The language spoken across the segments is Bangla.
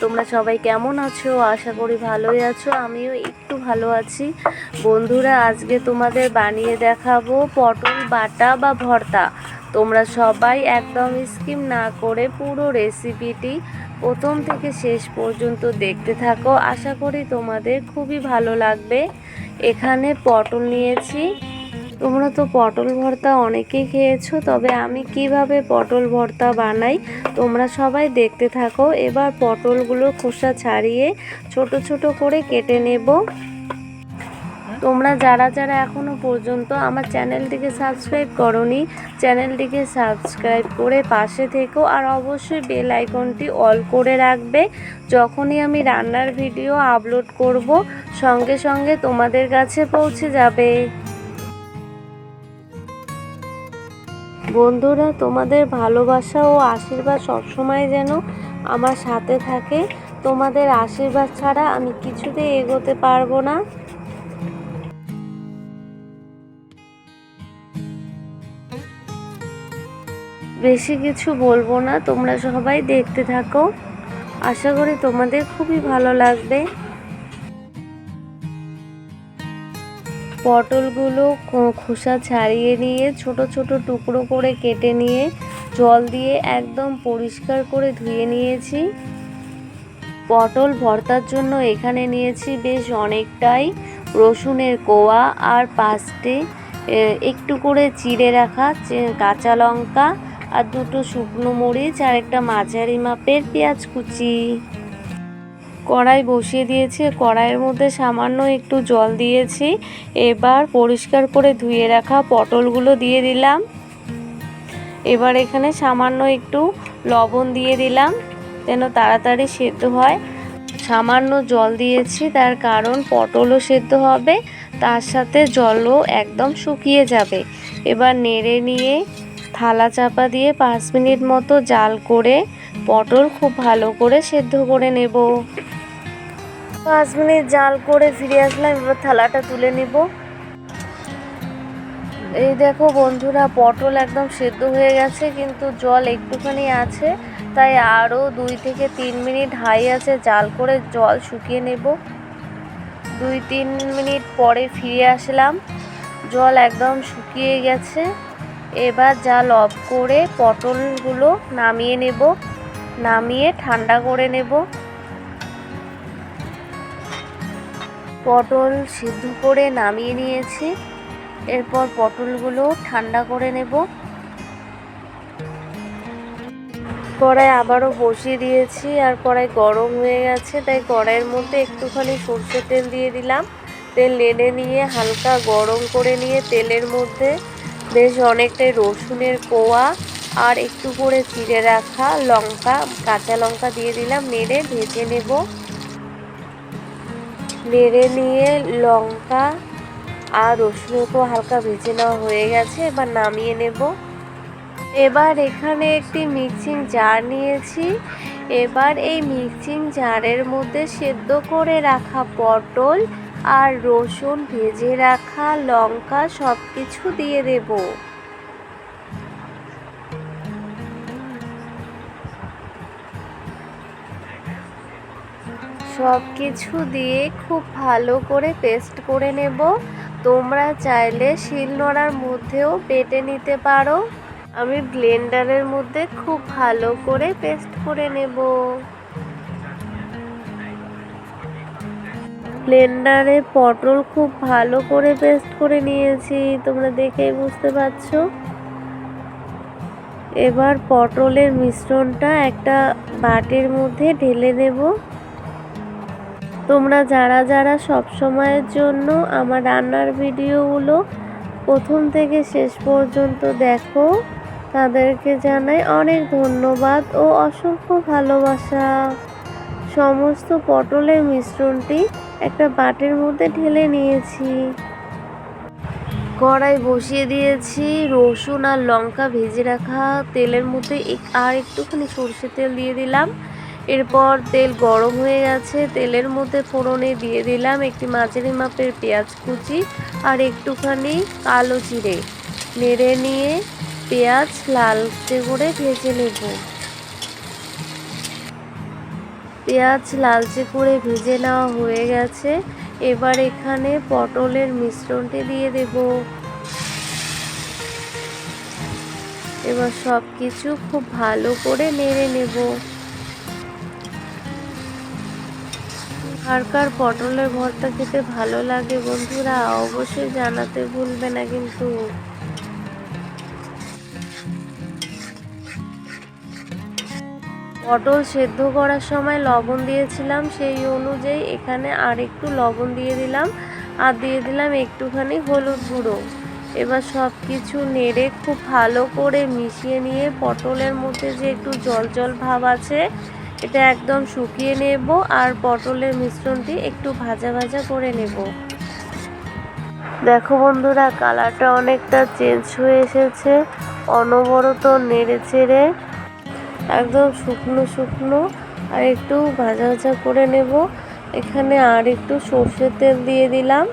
তোমরা সবাই কেমন আছো? আশা করি ভালোই আছো। আমিও একটু ভালো আছি। বন্ধুরা, আজকে তোমাদের বানিয়ে দেখাবো পটল বাটা বা ভর্তা। তোমরা সবাই একদম স্কিম না করে পুরো রেসিপিটি প্রথম থেকে শেষ পর্যন্ত দেখতে থাকো। আশা করি তোমাদের খুবই ভালো লাগবে। এখানে পটল নিয়েছি। তোমরা তো পটল ভর্তা অনেকেই খেয়েছো, তবে আমি কীভাবে পটল ভর্তা বানাই তোমরা সবাই দেখতে থাকো। এবার পটলগুলো খোসা ছাড়িয়ে ছোট ছোট করে কেটে নেব। তোমরা যারা যারা এখনও পর্যন্ত আমার চ্যানেলটিকে সাবস্ক্রাইব করনি, চ্যানেলটিকে সাবস্ক্রাইব করে পাশে থেকো আর অবশ্যই বেল আইকনটি অল করে রাখবে। যখনই আমি রান্নার ভিডিও আপলোড করব, সঙ্গে সঙ্গে তোমাদের কাছে পৌঁছে যাবে। বন্ধুরা, তোমাদের ভালোবাসা ও আশীর্বাদ সবসময় যেন আমার সাথে থাকে। তোমাদের আশীর্বাদ ছাড়া আমি কিছুতেই এগোতে পারব না। বেশি কিছু বলব না, তোমরা সবাই দেখতে থাকো। আশা করি তোমাদের খুবই ভালো লাগবে। পটলগুলো খোসা ছাড়িয়ে নিয়ে ছোট ছোট টুকরো করে কেটে নিয়ে জল দিয়ে একদম পরিষ্কার করে ধুয়ে নিয়েছি। পটল ভর্তার জন্য এখানে নিয়েছি বেশ অনেকটাই রসুনের কোয়া আর পাঁচটি একটু করে চিড়ে রাখা কাঁচা লঙ্কা আর দুটো শুকনো মরিচ আর একটা মাঝারি মাপের পেঁয়াজ কুচি। কড়াই বসিয়ে দিয়েছি কড়াইয়ের মধ্যে সামান্য একটু জল দিয়েছি। এবার পরিষ্কার করে ধুয়ে রাখা পটলগুলো দিয়ে দিলাম। এবার এখানে সামান্য একটু লবণ দিয়ে দিলাম, যেন তাড়াতাড়ি সেদ্ধ হয়। সামান্য জল দিয়েছি, তার কারণ পটলও সেদ্ধ হবে, তার সাথে জলও একদম শুকিয়ে যাবে। এবার নেড়ে নিয়ে থালা চাপা দিয়ে পাঁচ মিনিট মতো জাল করে পটল খুব ভালো করে সেদ্ধ করে নেব। পাঁচ মিনিট জাল করে ফিরে আসলাম, এবার থালাটা তুলে নেব। এই দেখো বন্ধুরা, পটল একদম সেদ্ধ হয়ে গেছে, কিন্তু জল একটুখানি আছে, তাই আরও দুই থেকে তিন মিনিট হাই আছে, জাল করে জল শুকিয়ে নেব। দুই তিন মিনিট পরে ফিরে আসলাম, জল একদম শুকিয়ে গেছে। এবার জাল অফ করে পটলগুলো নামিয়ে নেব, নামিয়ে ঠান্ডা করে নেব। পটল সিদ্ধ করে নামিয়ে নিয়েছি। এরপর পটলগুলো ঠান্ডা করে নেব। কড়াই আবারও বসিয়ে দিয়েছি আর কড়াই গরম হয়ে গেছে, তাই কড়াইয়ের মধ্যে একটুখানি সর্ষের তেল দিয়ে দিলাম। তেল নেড়ে নিয়ে হালকা গরম করে নিয়ে তেলের মধ্যে বেশ অনেকটাই রসুনের কোয়া আর একটু করে চিড়ে রাখা লঙ্কা, কাঁচা লঙ্কা দিয়ে দিলাম, নেড়ে ভেজে নেব। নেড়ে নিয়ে লঙ্কা আর রসুনকে হালকা ভেজে নেওয়া হয়ে গেছে, এবার নামিয়ে নেব। এবার এখানে একটি মিক্সিং জার নিয়েছি। এবার এই মিক্সিং জারের মধ্যে সেদ্ধ করে রাখা পটল আর রসুন ভেজে রাখা লঙ্কা সব কিছু দিয়ে দেব। সব কিছু দিয়ে খুব ভালো করে পেস্ট করে নেব। তোমরা চাইলে শিলনোড়ার মধ্যেও বেটে নিতে পারো। আমি ব্লেন্ডারের মধ্যে খুব ভালো করে পেস্ট করে নেব। ব্লেন্ডারে পটল খুব ভালো করে পেস্ট করে নিয়েছি, তোমরা দেখেই বুঝতে পারছ? এবার পটলের মিশ্রণটা একটা বাটির মধ্যে ঢেলে নেব। তোমরা যারা যারা সব সময়ের জন্য আমার রান্নার ভিডিওগুলো প্রথম থেকে শেষ পর্যন্ত দেখো, তাদেরকে জানাই অনেক ধন্যবাদ ও অসংখ্য ভালোবাসা। সমস্ত পটলের মিশ্রণটি একটা বাটির মধ্যে ঢেলে নিয়েছি। কড়াই বসিয়ে দিয়েছি, রসুন আর লঙ্কা ভেজে রাখা তেলের মধ্যে আর একটুখানি সর্ষে তেল দিয়ে দিলাম। এরপর তেল গরম হয়ে গেছে, তেলের মধ্যে ফোড়নে দিয়ে দিলাম একটি মাঝারি মাপের পেঁয়াজ কুচি আর একটুখানি কালো জিরে। নেড়ে নিয়ে পেঁয়াজ লালচে করে ভেজে নেব। পেঁয়াজ লালচে করে ভেজে নেওয়া হয়ে গেছে। এবার এখানে পটলের মিশ্রণটি দিয়ে দেব। এবার সব কিছু খুব ভালো করে নেড়ে নেব। কার কার পটলের ভর্তা খেতে ভালো লাগে বন্ধুরা, অবশ্যই জানাতে ভুলবে না কিন্তু। পটল সেদ্ধ করার সময় লবণ দিয়েছিলাম, সেই অনুযায়ী এখানে আর একটু লবণ দিয়ে দিলাম, আর দিয়ে দিলাম একটুখানি হলুদ গুঁড়ো। এবার সব কিছু নেড়ে খুব ভালো করে মিশিয়ে নিয়ে পটলের মধ্যে যে একটু জল জল ভাব আছে এটা একদম শুকিয়ে নেব আর পটলের মিশ্রণটি একটু ভাজা ভাজা করে নেব। দেখো বন্ধুরা, কালারটা অনেকটা চেঞ্জ হয়ে এসেছে, অনবরত নেড়ে চেড়ে, একদম শুকনো শুকনো, আর একটু ভাজা ভাজা করে নেব। এখানে আর একটু সর্ষের তেল দিয়ে দিলাম।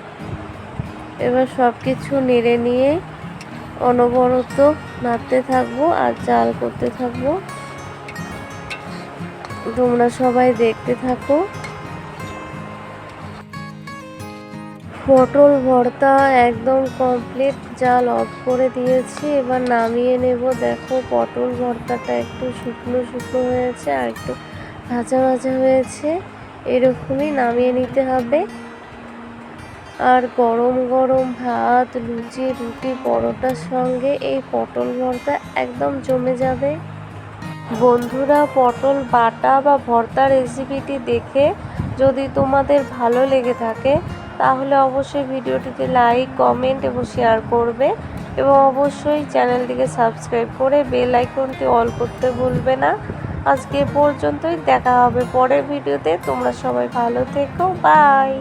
এবার সব কিছু নেড়ে নিয়ে অনবরত নাড়তে থাকব আর জাল করতে থাকব। তোমরা সবাই দেখতে থাকো। পটল ভর্তা একদম কমপ্লিট জাল অফ করে দিয়েছি। এবার নামিয়ে নেব। দেখো, পটল ভর্তাটা একটু শুকনো শুকনো হয়েছে আর একটু ভাজা ভাজা হয়েছে। এরকমই নামিয়ে নিতে হবে। আর গরম গরম ভাত, লুচি, রুটি, পরোটার সঙ্গে এই পটল ভর্তা একদম জমে যাবে। বন্ধুরা, পটল, বাটা বা ভর্তা রেসিপিটি দেখে যদি তোমাদের ভালো লেগে থাকে, তাহলে অবশ্যই ভিডিওটিতে লাইক কমেন্ট এবং শেয়ার করবে এবং অবশ্যই চ্যানেলটিকে সাবস্ক্রাইব করে বেল আইকনটি অল করতে ভুলবে না। আজকে পর্যন্তই, দেখা হবে পরের ভিডিওতে তোমরা সবাই ভালো থেকো বাই